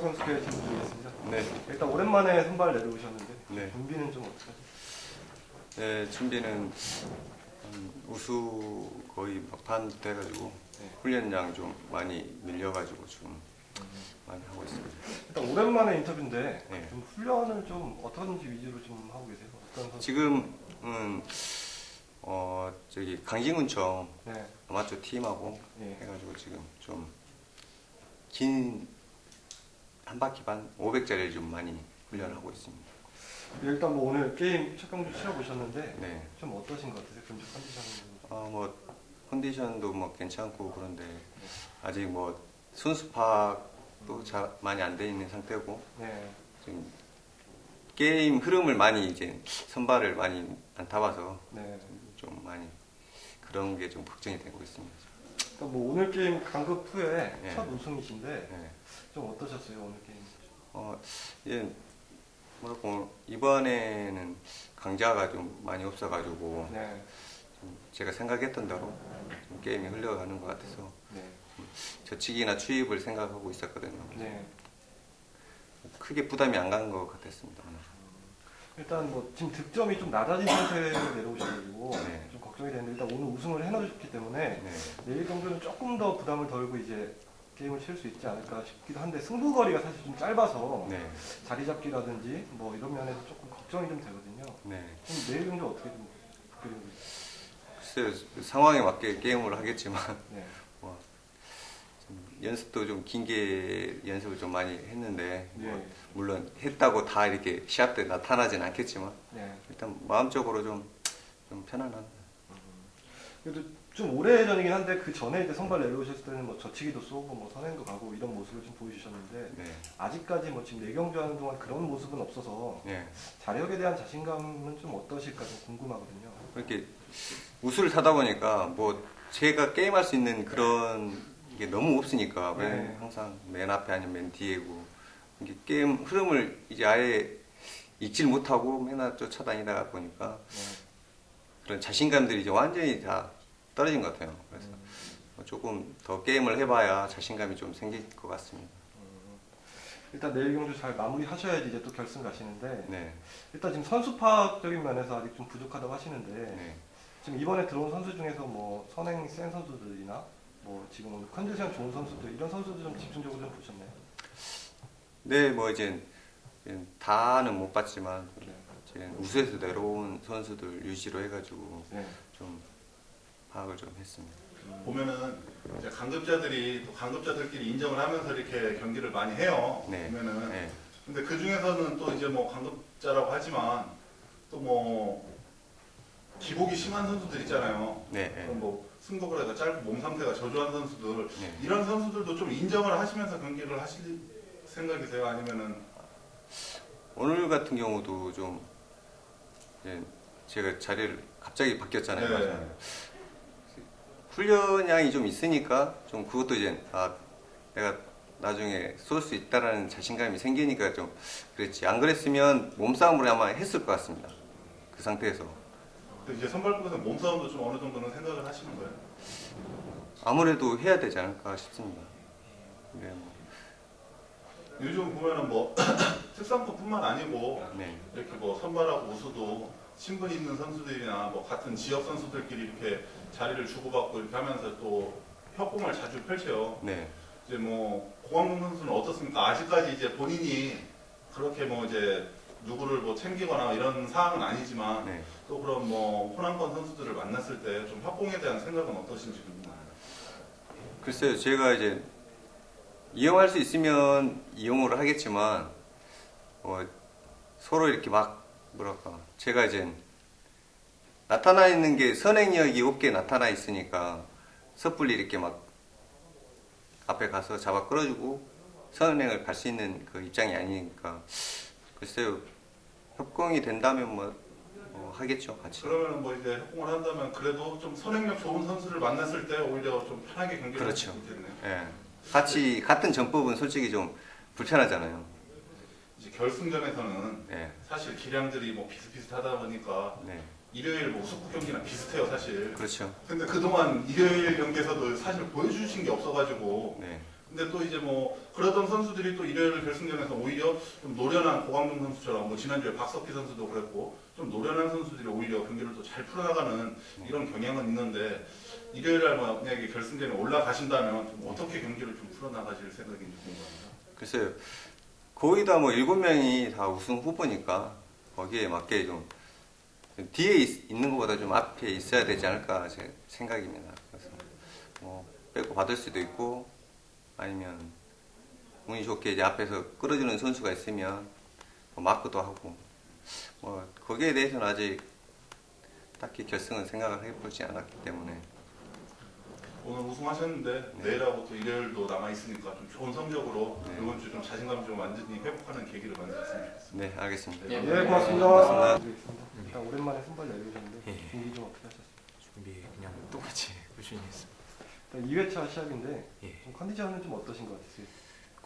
선수께 질문 드리겠습니다. 네, 일단 오랜만에 선발 내려오셨는데 네. 준비는 좀 어떻게 하세요? 네 준비는 한 우수 거의 막판 돼가지고 네. 훈련량 좀 많이 밀려가지고 좀 많이 하고 있습니다. 일단 오랜만에 인터뷰인데 네. 좀 훈련을 좀 어떤지 위주로 좀 하고 계세요? 어떤 선수? 지금은 어 저기 강진군청 네. 아마추어 팀하고 예. 해가지고 지금 좀 긴 한 바퀴 반 500짜리를 좀 많이 훈련을 하고 있습니다. 일단 뭐 오늘 게임 첫 경기 치러 보셨는데 네. 좀 어떠신 것 같으세요? 경기 컨디션은? 어 뭐 컨디션도 뭐 괜찮고 그런데 아직 뭐 순수파도 잘 많이 안 돼 있는 상태고 네. 지금 게임 흐름을 많이 이제 선발을 많이 안 타봐서 네. 좀 많이 그런 게 좀 걱정이 되고 있습니다. 일단 뭐 오늘 게임 강급 후에 네. 첫 우승이신데 네. 좀 어떠셨어요 오늘 게임? 어, 예, 뭐라고 이번에는 강자가 좀 많이 없어가지고 네. 좀 제가 생각했던 대로 좀 게임이 흘러가는 것 같아서 네. 저치기나 추입을 생각하고 있었거든요. 네. 크게 부담이 안 가는 것 같았습니다. 오늘. 일단 뭐 지금 득점이 좀 낮아진 상태로 내려오셔가지고 네. 좀 걱정이 되는데 일단 오늘 우승을 해놓으셨기 때문에 네. 내일 경기는 조금 더 부담을 덜고 이제 게임을 칠 수 있지 않을까 싶기도 한데 승부거리가 사실 좀 짧아서 네. 자리 잡기라든지 뭐 이런 면에서 조금 걱정이 좀 되거든요. 네. 그럼 내일 경기 어떻게 좀 그리고 글쎄요, 그 상황에 맞게 게임을 하겠지만 네. 연습도 좀 긴 게 연습을 좀 많이 했는데 뭐 네. 물론 했다고 다 이렇게 시합 때 나타나진 않겠지만 네. 일단 마음적으로 좀, 좀 편안한 그래도 좀 오래 전이긴 한데 그 전에 이제 선발 내려오셨을 때는 뭐 저치기도 쏘고 뭐 선행도 가고 이런 모습을 좀 보여주셨는데 네. 아직까지 뭐 지금 내경주 하는 동안 그런 모습은 없어서 네. 자력에 대한 자신감은 좀 어떠실까 좀 궁금하거든요. 이렇게 우수를 타다 보니까 뭐 제가 게임할 수 있는 그런 게 너무 없으니까 네. 맨 항상 맨 앞에 아니면 맨 뒤에고 이게 게임 흐름을 이제 아예 잊질 못하고 맨날 쫓아다니다가 보니까 네. 그런 자신감들이 이제 완전히 다 떨어진 것 같아요. 그래서 음, 뭐 조금 더 게임을 해봐야 자신감이 좀 생길 것 같습니다. 음. 일단 내일 경주 잘 마무리하셔야지 이제 또 결승 가시는데 네, 일단 지금 선수파적인 면에서 아직 좀 부족하다고 하시는데 네. 지금 이번에 들어온 선수 중에서 뭐 선행 센 선수들이나 뭐 지금 오늘 컨디션 좋은 선수들 이런 선수들 좀 집중적으로 좀 보셨나요? 네, 뭐 이제 다는 못 봤지만 네. 이제 우수에서 내려온 선수들 유지로 해가지고 네. 좀 파악을 좀 했습니다. 보면은 이제 강급자들이 또 강급자들끼리 인정을 하면서 이렇게 경기를 많이 해요. 네. 보면은 네, 근데 그 중에서는 또 이제 뭐 강급자라고 하지만 또 뭐 기복이 심한 선수들 있잖아요. 네, 네. 그럼 뭐 승복을 해서 짧고 몸 상태가 저조한 선수들 네. 이런 선수들도 좀 인정을 하시면서 경기를 하실 생각이세요? 아니면은 오늘 같은 경우도 좀 이제 제가 자리를 갑자기 바뀌었잖아요. 네. 맞아요. 훈련량이 좀 있으니까 좀 그것도 이제 아 내가 나중에 쏠 수 있다라는 자신감이 생기니까 좀 그랬지. 안 그랬으면 몸싸움을 아마 했을 것 같습니다. 그 상태에서 또 이제 선발급에서 몸싸움도 좀 어느 정도는 생각을 하시는 거예요? 아무래도 해야 되지 않을까 싶습니다. 네, 뭐, 요즘 보면은 뭐 특성급뿐만 아니고 네, 이렇게 뭐 선발하고 우수도 친분 있는 선수들이나 뭐 같은 지역 선수들끼리 이렇게 자리를 주고받고 이렇게 하면서 또 협공을 자주 펼쳐요. 네. 이제 뭐 고광동 선수는 어떻습니까? 아직까지 이제 본인이 그렇게 뭐 이제 누구를 뭐 챙기거나 이런 사항은 아니지만 네. 또 그런 뭐 호남권 선수들을 만났을 때 좀 협공에 대한 생각은 어떠신지 궁금해요. 글쎄요, 제가 이제 이용할 수 있으면 이용을 하겠지만 뭐 서로 이렇게 막 뭐랄까 제가 이제 나타나 있는 게 선행력이 없게 나타나 있으니까 섣불리 이렇게 막 앞에 가서 잡아 끌어주고 선행을 갈 수 있는 그 입장이 아니니까 글쎄요 협공이 된다면 뭐, 뭐 하겠죠 같이 그러면 뭐 이제 협공을 한다면 그래도 좀 선행력 좋은 선수를 만났을 때 오히려 좀 편하게 경기를 그렇죠. 할수 있겠네요. 예 같이 같은 전법은 솔직히 좀 불편하잖아요 이제 결승전에서는 예 사실 기량들이 뭐 비슷비슷하다 보니까 네. 일요일 뭐 숙구 경기랑 비슷해요 사실. 그렇죠. 근데 그동안 일요일 경기에서도 사실 보여주신 게 없어가지고 네. 근데 또 이제 뭐 그러던 선수들이 또 일요일 결승전에서 오히려 좀 노련한 고강동 선수처럼 뭐 지난주에 박석희 선수도 그랬고 좀 노련한 선수들이 오히려 경기를 또 잘 풀어나가는 이런 경향은 있는데 일요일 날 만약에 결승전에 올라가신다면 좀 어떻게 경기를 좀 풀어나가실 생각인지 궁금합니다. 글쎄요. 거의 다 뭐 일곱 명이 다 우승 후보니까 거기에 맞게 좀 뒤에 있, 는 것보다 좀 앞에 있어야 되지 않을까 제 생각입니다. 그래서 뭐 빼고 받을 수도 있고 아니면 운이 좋게 이제 앞에서 끌어주는 선수가 있으면 뭐 마크도 하고 뭐 거기에 대해서는 아직 딱히 결승은 생각을 해보지 않았기 때문에 오늘 우승하셨는데 네. 내일하고 또 일요일도 남아 있으니까 좀 좋은 성적으로 네. 이번 주 좀 자신감 좀 완전히 회복하는 계기를 만들었으면 좋겠습니다. 네 알겠습니다. 네. 예, 고맙습니다. 고맙습니다. 오랜만에 선발 내려오셨는데 예. 준비 좀 어떻게 하셨어요? 준비 그냥 똑같이 꾸준히 했습니다. 일단 2회차 시합인데 예. 좀 컨디션은 좀 어떠신 것 같으세요?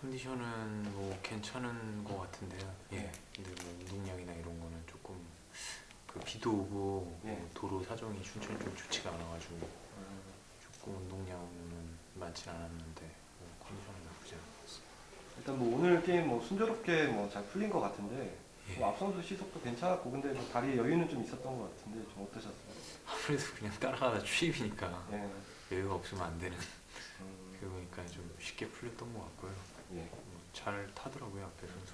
컨디션은 뭐 괜찮은 것 같은데요. 예. 네. 근데 뭐 운동량이나 이런 거는 조금 그 비도 오고 예. 뭐 도로 사정이 춘천이 좀 좋지가 않아가지고 조금 운동량은 많진 않았는데 뭐 컨디션은 나쁘지 않았어요. 일단 뭐 오늘 게임 뭐 순조롭게 뭐 잘 풀린 것 같은데 예. 뭐 앞선수 시속도 괜찮았고 근데 뭐 다리에 여유는 좀 있었던 것 같은데 좀 어떠셨어요? 아무래도 그냥 따라가다 추입이니까 예. 여유가 없으면 안 되는 음, 그러니까 좀 쉽게 풀렸던 것 같고요. 예. 뭐 잘 타더라고요 앞에 선수.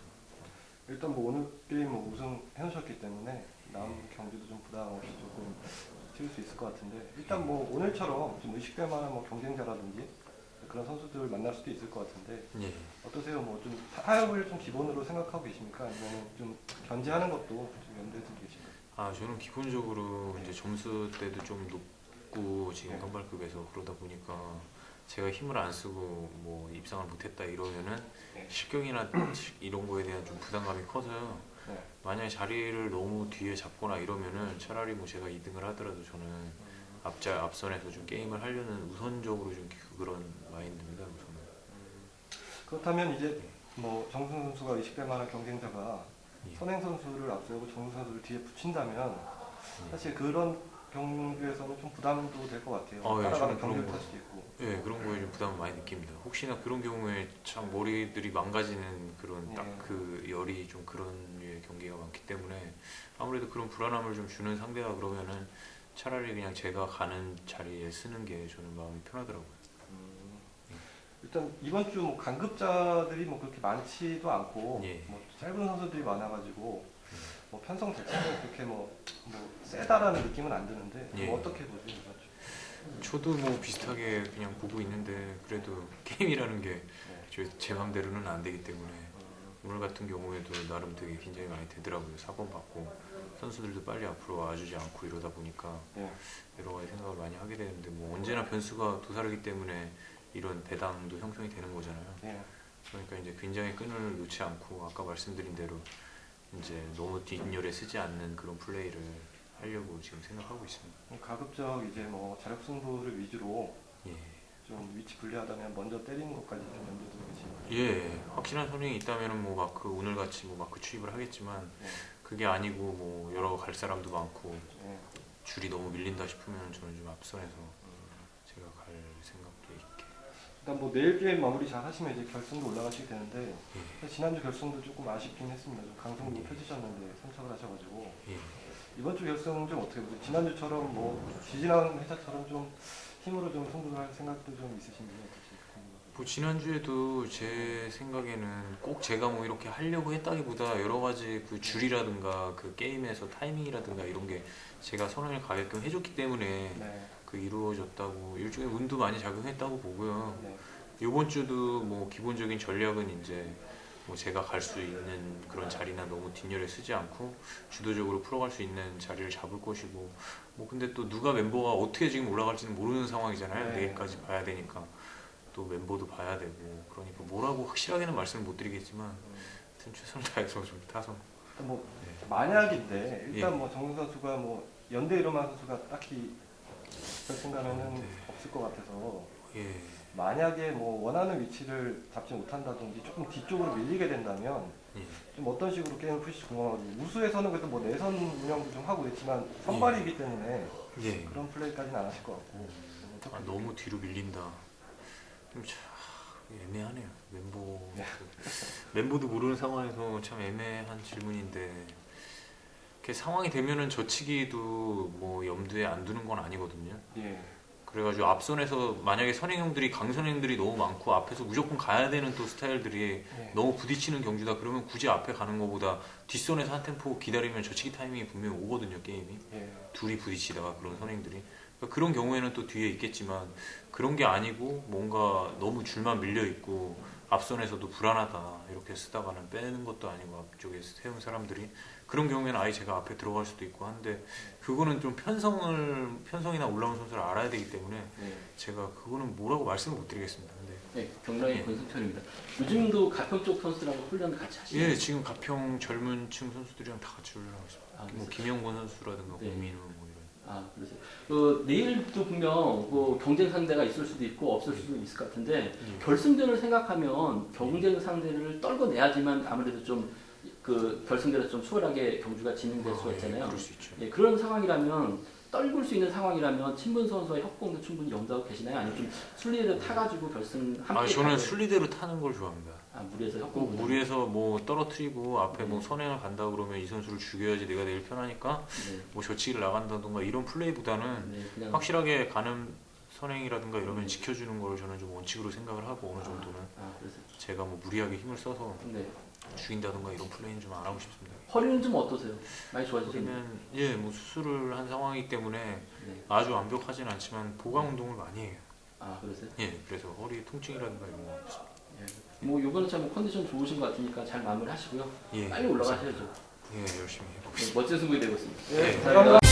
일단 뭐 오늘 게임 뭐 우승 해놓으셨기 때문에 다음 경기도 좀 부담 없이 조금 치를 수 있을 것 같은데 일단 뭐 오늘처럼 좀 의식될 만한 뭐 경쟁자라든지 그런 선수들 만날 수도 있을 것 같은데 예. 어떠세요? 뭐 좀 타협을 좀 기본으로 생각하고 계십니까? 아니면 좀 견제하는 것도 좀 염두에 두고 계신가요? 아 저는 기본적으로 이제 점수 때도 좀 높 고 지금 네. 선발급에서 그러다 보니까 제가 힘을 안 쓰고 뭐 입상을 못했다 이러면은 네. 실격이나 이런 거에 대한 좀 부담감이 커서요. 네. 만약에 자리를 너무 뒤에 잡거나 이러면은 차라리 뭐 제가 2등을 하더라도 저는 앞자 앞선에서 좀 게임을 하려는 우선적으로 좀 그런 마인드입니다. 우선은. 그렇다면 이제 뭐 정승 선수가 의식될 만한 경쟁자가 예. 선행 선수를 앞세우고 정승 선수를 뒤에 붙인다면 예. 사실 그런 경기에서는 좀 부담도 될 것 같아요. 어, 예, 따라가는 저는 그런 거- 수도 있고. 예, 그런 거에 좀 부담을 많이 느낍니다. 혹시나 그런 경우에 참 머리들이 망가지는 그런 예. 딱 그 열이 좀 그런 류의 경기가 많기 때문에 아무래도 그런 불안함을 좀 주는 상대가 그러면은 차라리 그냥 제가 가는 자리에 쓰는 게 저는 마음이 편하더라고요. 음, 일단 이번 주뭐 강급자들이 뭐 그렇게 많지도 않고 예. 뭐 짧은 선수들이 많아가지고 음. 뭐 편성 자체가 그렇게 뭐, 뭐 세다라는 느낌은 안 드는데 예. 뭐 어떻게 보세요? 저도 뭐 비슷하게 그냥 보고 있는데 그래도 게임이라는 게 네. 제 맘대로는 안 되기 때문에 음, 오늘 같은 경우에도 나름 되게 긴장이 많이 되더라고요. 사건 받고 선수들도 빨리 앞으로 와주지 않고 이러다 보니까 예. 여러 가지 생각을 많이 하게 되는데 뭐 언제나 변수가 도사르기 때문에 이런 배당도 형성이 되는 거잖아요. 예. 그러니까 이제 굉장히 끈을 놓지 않고 아까 말씀드린 대로 이제 너무 뒷열에 쓰지 않는 그런 플레이를 하려고 지금 생각하고 있습니다. 뭐 가급적 이제 뭐 자력 승부를 위주로 예. 좀 위치 불리하다면 먼저 때리는 것까지 좀 염두에 두고 계시나요? 예, 확실한 선행이 있다면은 뭐 마크 오늘 같이 뭐 마크 추입을 하겠지만 예. 그게 아니고 뭐 여러 갈 사람도 많고 예. 줄이 너무 밀린다 싶으면 저는 좀 앞선에서 음. 제가 갈 생각도 있게. 일단 뭐 내일 게임 마무리 잘 하시면 이제 결승도 올라가시게 되는데 예. 사실 지난주 결승도 조금 아쉽긴 했습니다. 좀 강성도 예. 펴지셨는데 선착을 하셔가지고 예. 이번 주 결승 좀 어떻게 보세요? 지난주처럼 뭐 지지난 회차처럼 좀 힘으로 좀 승부를 할 생각도 좀 있으신지 궁금합니다. 뭐 지난주에도 제 생각에는 꼭 제가 뭐 이렇게 하려고 했다기보다 여러 가지 그 줄이라든가 그 게임에서 타이밍이라든가 이런 게 제가 선언을 가게끔 해줬기 때문에 네. 그 이루어졌다고 일종의 운도 많이 작용했다고 보고요. 네. 이번 주도 뭐 기본적인 전략은 이제 뭐 제가 갈 수 있는 그런 자리나 너무 뒷열에 쓰지 않고 주도적으로 풀어갈 수 있는 자리를 잡을 것이고 뭐 근데 또 누가 멤버가 어떻게 지금 올라갈지는 모르는 상황이잖아요. 네. 내일까지 봐야 되니까 또 멤버도 봐야 되고 그러니까 뭐라고 확실하게는 말씀을 못 드리겠지만 음. 하여튼 최선을 다해서 좀 타서 뭐 네. 만약인데 일단 예. 뭐 정승 선수가 뭐 연대 이로만 선수가 딱히 결승가면은 네. 없을 것 같아서 예. 만약에 뭐 원하는 위치를 잡지 못한다든지 조금 뒤쪽으로 밀리게 된다면 예. 좀 어떤 식으로 게임을 푸실지 궁금하거든요. 우수에서는 그래도 뭐 내선 운영도 좀 하고 있지만 선발이기 때문에 예. 그런 플레이까지는 안 하실 것 같고 좀 아, 너무 뒤로 밀린다. 좀 차, 애매하네요. 멤버 멤버도 모르는 상황에서 참 애매한 질문인데 이렇게 상황이 되면은 저치기도 뭐 염두에 안 두는 건 아니거든요. 예. 그래가지고 앞선에서 만약에 선행형들이 강선행들이 너무 많고 앞에서 무조건 가야 되는 또 스타일들이 예. 너무 부딪히는 경주다 그러면 굳이 앞에 가는 것보다 뒷선에서 한 템포 기다리면 저치기 타이밍이 분명히 오거든요 게임이 예. 둘이 부딪히다가 그런 선행들이 그러니까 그런 경우에는 또 뒤에 있겠지만 그런 게 아니고 뭔가 너무 줄만 밀려 있고 앞선에서도 불안하다 이렇게 쓰다가는 빼는 것도 아니고 앞쪽에 세운 사람들이 그런 경우에는 아예 제가 앞에 들어갈 수도 있고 한데 그거는 좀 편성을 편성이나 올라온 선수를 알아야 되기 때문에 예. 제가 그거는 뭐라고 말씀을 못 드리겠습니다. 근데 네, 경남의 권승철입니다. 요즘도 가평 쪽 선수들하고 훈련 같이 하시나요? 예 지금 가평 젊은층 선수들이랑 다 같이 훈련하고 있습니다. 아, 뭐 김영권 선수라든가 네. 권민우 뭐 그 내일도 분명 뭐 경쟁 상대가 있을 수도 있고 없을 수도 있을 것 같은데 음. 결승전을 생각하면 경쟁 상대를 떨궈내야지만 아무래도 좀 그 결승전에 좀 수월하게 경주가 진행될 수가 아, 예, 있잖아요. 그럴 수 있죠. 예, 그런 상황이라면 떨굴 수 있는 상황이라면 친분 선수와 협공도 충분히 염두하고 계시나요? 아니면 좀 순리를 타가지고 결승 함께 아 저는 순리대로 타는 걸 좋아합니다. 아, 무리해서 꼭 무리해서 뭐 떨어뜨리고 앞에 뭐 네. 선행을 간다 그러면 이 선수를 죽여야지 내가 내일 편하니까 네, 뭐 저치기를 나간다던가 이런 플레이보다는 네, 그냥 확실하게 가는 선행이라든가 이러면 지켜주는 걸 저는 좀 원칙으로 생각을 하고 어느 정도는 아, 그래서 제가 뭐 무리하게 힘을 써서 네. 죽인다던가 이런 플레이는 좀 안 하고 싶습니다. 허리는 좀 어떠세요? 많이 좋아지셨나요? 그러면 예 뭐 수술을 한 상황이기 때문에 네. 아주 완벽하진 않지만 보강 운동을 많이 해요. 아, 그러세요? 예 그래서 허리 통증이라든가 이런 거 없습니다. 예. 뭐 이번에 참 컨디션 좋으신 것 같으니까 잘 마무리하셔야죠. 예 빨리 올라가셔야죠. 예 열심히 해봅시다. 네, 멋진 승부가 되고 있습니다. 예. 네. 감사합니다.